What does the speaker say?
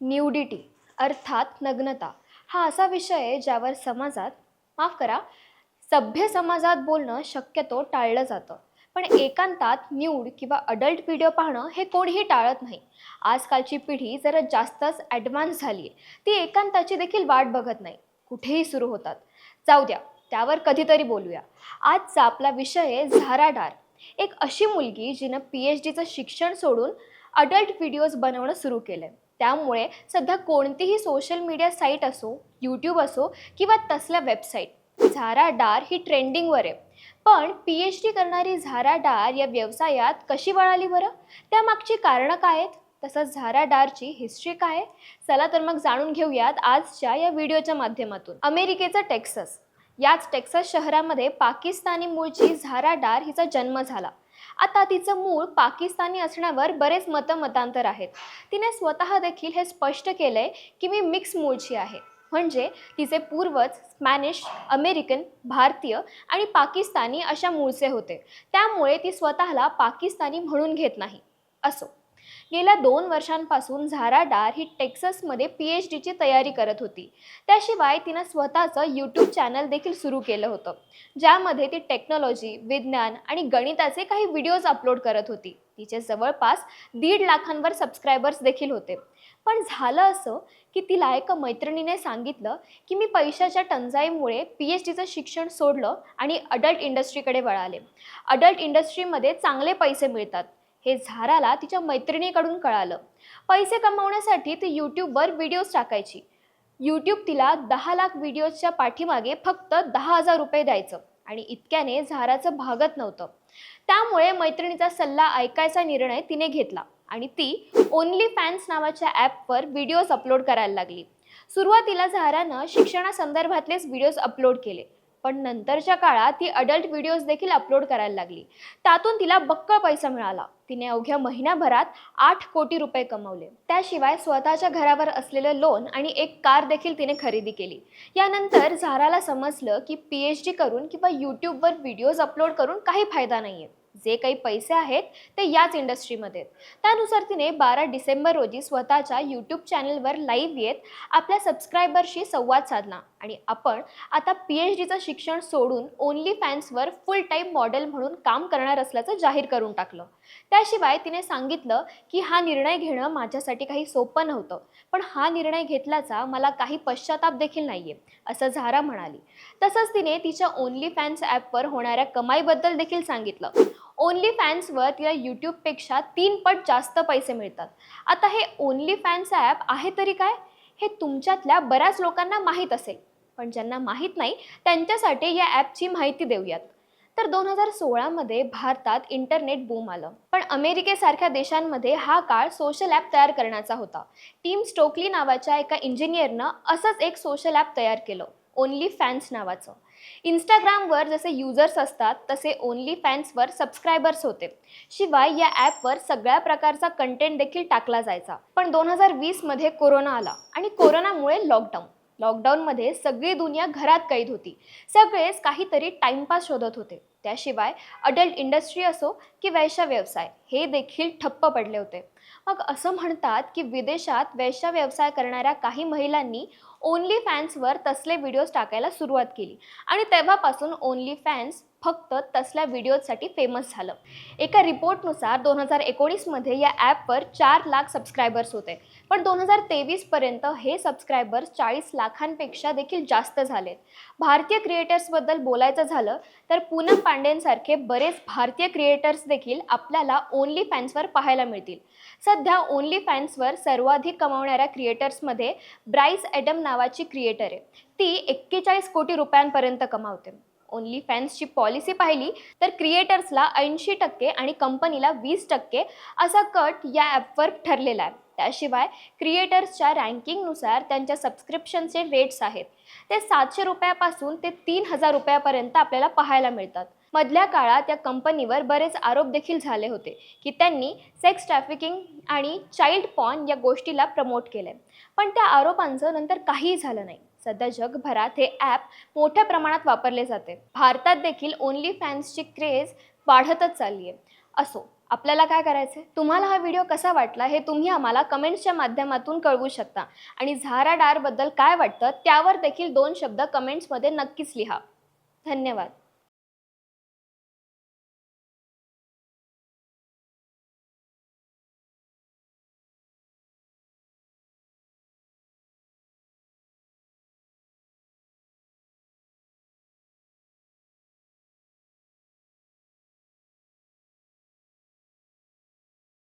Nudity अर्थात नग्नता. हा असा विषय आहे ज्यावर समाजात माफ करा सभ्य समाजात बोलणं शक्यतो टाळलं जातं. पण एकांतात न्यूड किंवा अडल्ट व्हिडिओ पाहणं हे कोणीही टाळत नाही. आजकालची पिढी जरा जास्तच ॲडव्हान्स झाली आहे ती एकांताची देखील वाट बघत नाही. कुठेही सुरू होतात. जाऊ द्या त्यावर कधीतरी बोलूया. आजचा आपला विषय आहे झारा डार एक अशी मुलगी जिनं पी एच डीचं शिक्षण सोडून अडल्ट व्हिडिओज बनवणं सुरू केलं त्यामुळे सध्या कोणतीही सोशल मीडिया साईट असो यूट्यूब असो किंवा तसल्या वेबसाईट झारा डार ही ट्रेंडिंगवर आहे. पण पी एच डी करणारी झारा डार या व्यवसायात कशी वळाली बरं? त्यामागची कारणं काय आहेत? तसंच झारा डारची हिस्ट्री काय आहे? चला तर मग जाणून घेऊयात आजच्या या व्हिडिओच्या माध्यमातून. अमेरिकेचं टेक्सस. याच टेक्सस शहरामध्ये पाकिस्तानी मूळची झारा डार हिचा जन्म झाला. आता तिचं मूळ पाकिस्तानी असण्यावर बरेच मतमतांतर आहेत. तिने स्वतः देखील हे स्पष्ट केलंय की मी मिक्स मूळची आहे. म्हणजे तिचे पूर्वज स्पॅनिश अमेरिकन भारतीय आणि पाकिस्तानी अशा मूळचे होते. त्यामुळे ती स्वतःला पाकिस्तानी म्हणून घेत नाही. असो. गेल्या दोन वर्षांपासून झारा डार ही टेक्ससमध्ये पी एच डीची तयारी करत होती. त्याशिवाय तिनं स्वतःचं यूट्यूब चॅनल देखील सुरू केलं होतं ज्यामध्ये ती टेक्नॉलॉजी विज्ञान आणि गणिताचे काही व्हिडिओज अपलोड करत होती. तिचे जवळपास दीड लाखांवर सबस्क्रायबर्स देखील होते. पण झालं असं की तिला एका मैत्रिणीने सांगितलं की मी पैशाच्या टंचाईमुळे पी एच डीचं शिक्षण सोडलं आणि अडल्ट इंडस्ट्रीकडे वळाले. अडल्ट इंडस्ट्रीमध्ये चांगले पैसे मिळतात. हे झाराला तिच्या मैत्रिणीकडून कळालं. पैसे कमवण्यासाठी ती यूट्यूबवर व्हिडिओज टाकायची. यूट्यूब तिला दहा लाख व्हिडिओजच्या पाठीमागे फक्त दहा हजार रुपये द्यायचं आणि इतक्याने झाराचं भागत नव्हतं. त्यामुळे मैत्रिणीचा सल्ला ऐकायचा निर्णय तिने घेतला आणि ती ओनली फॅन्स नावाच्या ॲपवर व्हिडिओज अपलोड करायला लागली. सुरुवातीला झारानं शिक्षणासंदर्भातलेच व्हिडिओज अपलोड केले. पण नंतरच्या काळात ती अडल्ट व्हिडिओज देखील अपलोड करायला लागली. त्यातून तिला बक्कळ पैसा मिळाला. तिने अवघ्या महिन्याभरात आठ कोटी रुपये कमवले. त्याशिवाय स्वतःच्या घरावर असलेलं लोन आणि एक कार देखील तिने खरेदी केली. यानंतर झाराला समजलं की पी एच डी करून किंवा यूट्यूबवर व्हिडिओज अपलोड करून काही फायदा नाही आहे जे काही पैसे आहेत ते याच इंडस्ट्रीमध्ये आहेत. त्यानुसार तिने बारा डिसेंबर रोजी स्वतःच्या यूट्यूब चॅनलवर लाईव्ह येत आपल्या सबस्क्रायबरशी संवाद साधला. आणि आपण आता पी एच डीचं शिक्षण सोडून ओनली फॅन्सवर फुल टाईम मॉडेल म्हणून काम करणार असल्याचं जाहीर करून टाकलं. त्याशिवाय तिने सांगितलं की हा निर्णय घेणं माझ्यासाठी काही सोपं नव्हतं. पण हा निर्णय घेतल्याचा मला काही पश्चाताप देखील नाही आहे असं झारा म्हणाली. तसंच तिने तिच्या ओनली फॅन्स ॲपवर होणाऱ्या कमाईबद्दल देखील सांगितलं. ओनली फॅन्सवर तिला यूट्यूबपेक्षा तीन पट जास्त पैसे मिळतात. आता हे ओनली फॅन्स ॲप आहे तरी काय? हे तुमच्यातल्या बऱ्याच लोकांना माहीत असेल. पण ज्यांना माहीत नाही त्यांच्यासाठी या ॲपची माहिती देऊयात. तर दोन हजार सोळामध्ये भारतात इंटरनेट बूम आलं. पण अमेरिकेसारख्या देशांमध्ये हा काळ सोशल ॲप तयार करण्याचा होता. टीम स्टोकली नावाच्या एका इंजिनियरनं असंच एक सोशल ॲप तयार केलं. ओनली फॅन्स नावाचं. इंस्टाग्रामवर जसे युजर्स असतात तसे ओनली फॅन्सवर सबस्क्रायबर्स होते. शिवाय या ॲपवर सगळ्या प्रकारचा कंटेंट देखील टाकला जायचा. पण दोन हजार वीसमध्ये कोरोना आला आणि कोरोनामुळे लॉकडाऊन लॉकडाऊनमध्ये सगळी दुनिया घरात कैद होती. सगळेच काहीतरी टाइमपास शोधत होते. त्याशिवाय अडल्ट इंडस्ट्री असो की वैश्य व्यवसाय हे देखील ठप्प पडले होते. मग असं म्हणतात की विदेशात वेश्या व्यवसाय करणाऱ्या काही महिलांनी ओनली फॅन्सवर तसले व्हिडिओज टाकायला सुरुवात केली. आणि तेव्हापासून ओनली फॅन्स फक्त तसल्या व्हिडिओजसाठी फेमस झालं. एका रिपोर्टनुसार दोन हजार एकोणीसमध्ये या ॲपवर चार लाख सबस्क्रायबर्स होते. पण दोन हजार तेवीसपर्यंत हे सबस्क्रायबर्स चाळीस लाखांपेक्षा देखील जास्त झालेत. भारतीय क्रिएटर्सबद्दल बोलायचं झालं तर पूनम पांडेंसारखे बरेच भारतीय क्रिएटर्स देखील आपल्याला ओनली फॅन्सवर पाहायला मिळतील. सध्या ओनली फॅन्सवर सर्वाधिक कमावणाऱ्या क्रिएटर्समध्ये ब्राईस ॲडम नावाची क्रिएटर आहे. ती एक्केचाळीस कोटी रुपयांपर्यंत कमावते. ओनली फॅन्सची पॉलिसी पाहिली तर क्रिएटर्सला ऐंशी टक्के आणि कंपनीला वीस टक्के असा कट या ॲपवर ठरलेला आहे. त्याशिवाय क्रिएटर्सच्या रँकिंगनुसार त्यांच्या सबस्क्रिप्शनचे रेट्स आहेत. ते सातशे रुपयापासून ते तीन हजार रुपयापर्यंत आपल्याला पाहायला मिळतात. मधल्या काळात या कंपनीवर बरेच आरोप देखील झाले होते की त्यांनी सेक्स ट्रॅफिकिंग आणि चाइल्ड पॉन या गोष्टीला प्रमोट केले पण त्या आरोपांचं नंतर काहीही झालं नाही. सध्या जगभरात हे ॲप मोठ्या प्रमाणात वापरले जाते. भारतात देखील ओनली फॅन्सची क्रेज वाढतच चालली आहे असो आपल्याला काय करायचं तुम्हाला हा व्हिडिओ कसा वाटला हे तुम्ही आम्हाला कमेंट्सच्या माध्यमातून कळवू शकता. आणि झारा डारबद्दल काय वाटतं त्यावर देखील दोन शब्द कमेंट्समध्ये नक्कीच लिहा. धन्यवाद.